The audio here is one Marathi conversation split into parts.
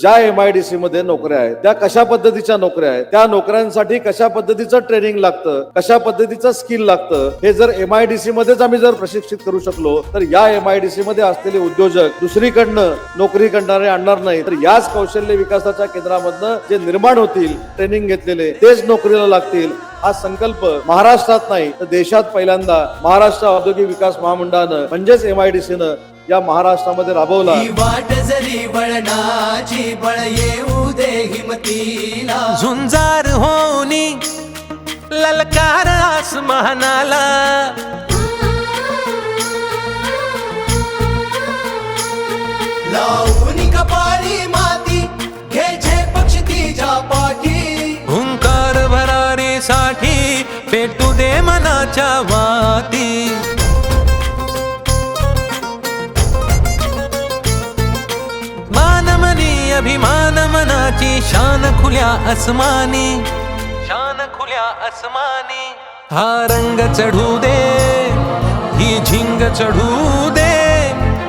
ज्या एम आय डी सी मध्ये नोकऱ्या आहेत त्या कशा पद्धतीच्या नोकऱ्या आहेत त्या नोकऱ्यांसाठी कशा पद्धतीचं ट्रेनिंग लागतं कशा पद्धतीचं स्किल लागतं हे जर एम आय डी सी मध्येच आम्ही जर प्रशिक्षित करू शकलो तर या एम आय डी सी मध्ये असलेले उद्योजक दुसरीकडनं नोकरी करणारे आणणार नाही तर याच कौशल्य विकासाच्या केंद्रामधनं जे निर्माण होतील ट्रेनिंग घेतलेले तेच नोकरीला लागतील हा संकल्प महाराष्ट्रात नाही तर देशात पहिल्यांदा महाराष्ट्र औद्योगिक विकास महामंडळानं म्हणजेच एम आय डी सीनं या महाराष्ट्रामध्ये राबवला. वाट जरी वळणाची बळ येऊ दे हिमतीला. झुंजार होनी ललकार आसमानाला. लावून कपाळी माती घे पक्ष तिच्या पाठी. हुंकार भरारीसाठी पेटू दे मनाच्या वाती. अभिमान मनाची शान खुल्या अस्मानी शान खुल्या अस्मानी हा रंग चढू दे ही झिंग चढू दे.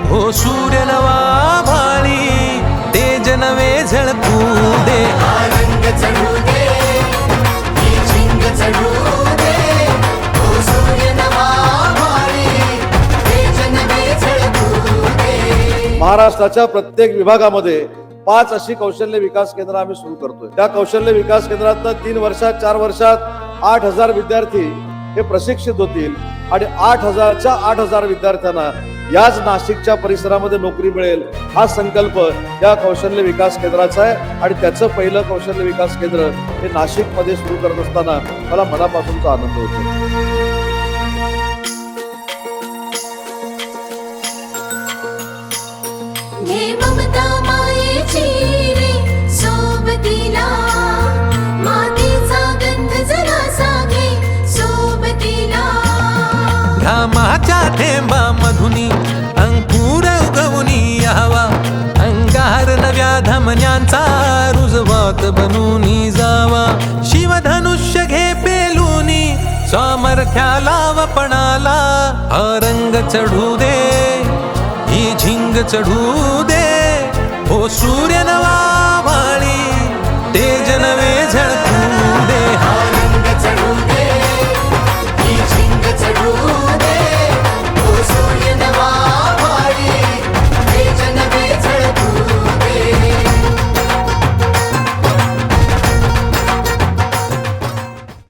हो सूर्य नवा भाळी तेज नवे झळकू दे. हा रंग चढू दे ही झिंग चढू दे. ओ सूर्य नवा भारी तेज नवे झळकू दे. महाराष्ट्राच्या प्रत्येक विभागामध्ये पाच अशी कौशल्य विकास केंद्र आम्ही सुरू करतोय. त्या कौशल्य विकास केंद्रात तीन वर्षात चार वर्षात आठ हजार विद्यार्थी हे प्रशिक्षित होतील आणि आठ हजारच्या आठ हजार विद्यार्थ्यांना याच नाशिकच्या परिसरामध्ये नोकरी मिळेल हा संकल्प या कौशल्य विकास केंद्राचा आहे. आणि त्याचं पहिलं कौशल्य विकास केंद्र हे नाशिकमध्ये सुरू करत असताना मला मनापासूनचा आनंद होतो. हे घामाच्या थेंबा मधुनी अंकुर उगवनी यावा. अंगार नव्या धमन्यांचा रुजवात बनूनी जावा. शिवधनुष्य घे पेलूनी सामर्थ्याला वपणाला हा रंग चढू दे ही झिंग चढू दे.